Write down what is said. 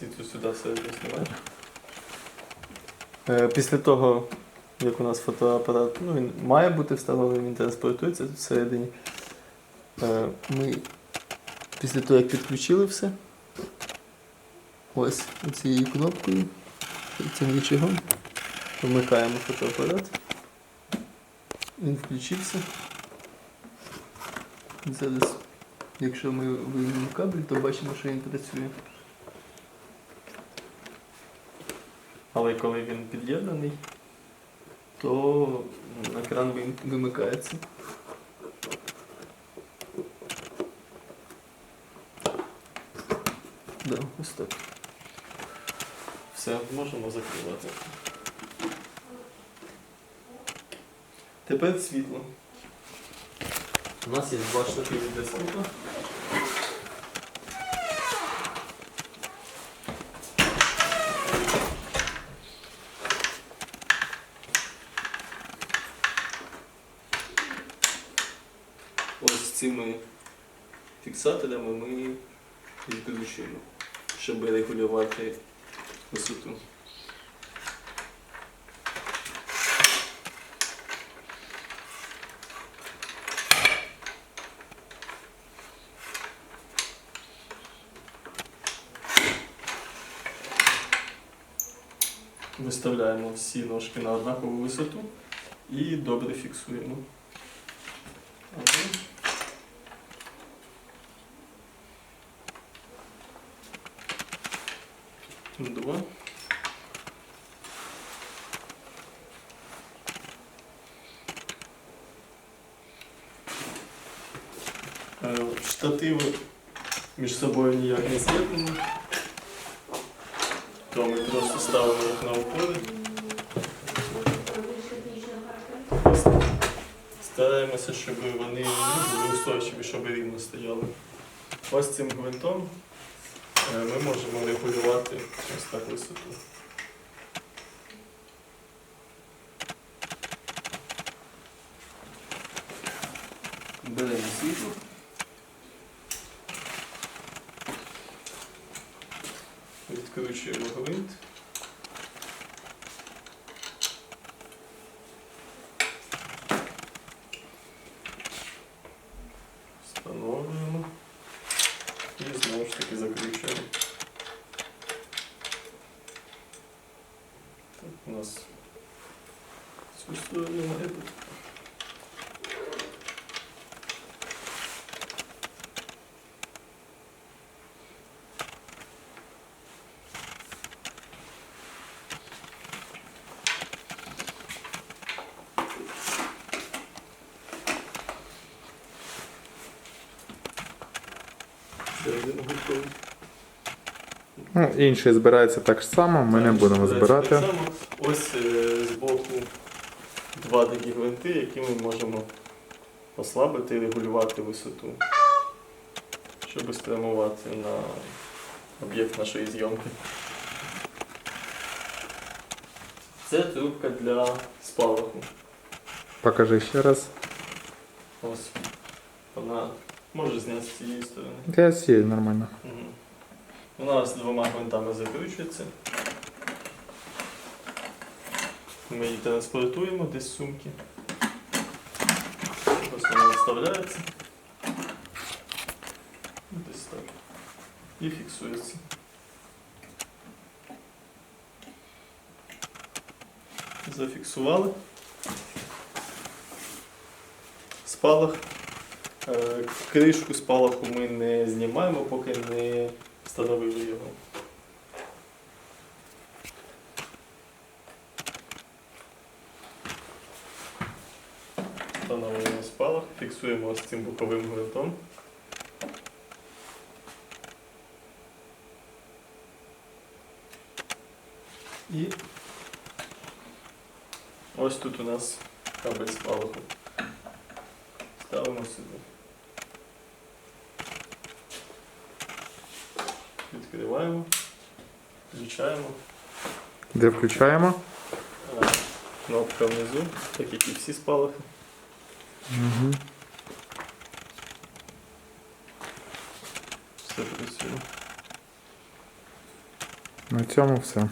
Ти тут сюди все знімаєш. Е, Після того, як у нас фотоапарат, ну він має бути встановлений, він транспортується тут всередині. Е, Ми після того, як підключили все, ось цією кнопкою, цим рычагом, вмикаємо фотоапарат. Він включився. Зараз, якщо ми виймемо кабель, то бачимо, що він працює. Але коли він під'єднаний, то екран вимикається. Да, ось так. Все, можемо закривати. Тепер світло. У нас є два штативи для світла. Ось цими фіксаторами ми відкручуємо, щоб регулювати висоту. Виставляємо всі ножки на однакову висоту і добре фіксуємо. Два. Е, Штативи між собою ніяк не з'єднані. То ми просто ставимо їх на опори. Стараємося, щоб вони були устойчиві, щоб рівно стояли. Ось цим гвинтом ми можемо регулювати ось так висоту. Беремо світло. Відкручуємо гвинт. Встановлюємо і знову ж таки закручуємо. Так, у нас цю сторону має. Ну, інший збирається так само, ми не будемо збирати. Так само. Ось е, збоку два такі гвинти, які ми можемо ослабити і регулювати висоту, щоб спрямувати на об'єкт нашої зйомки. Це трубка для спалаху. Покажи ще раз. Ось вона може зняти з цієї сторони. Я сію нормально. Мгм. Вона з двома гвинтами закручується. Ми її транспортуємо десь з сумки. Ось вона вставляється. Десь так. І фіксується. Зафіксували. Спалах. Е, Кришку спалаху ми не знімаємо, поки не встановили його. Встановлюємо спалах, фіксуємо з цим боковим гвинтом. І ось тут у нас кабель спалаху. Ставимо сюди. Відкриваємо, включаємо. Де включаємо? А, Кнопка внизу, так як і всі спалахи. Угу. Все працює. На цьому все.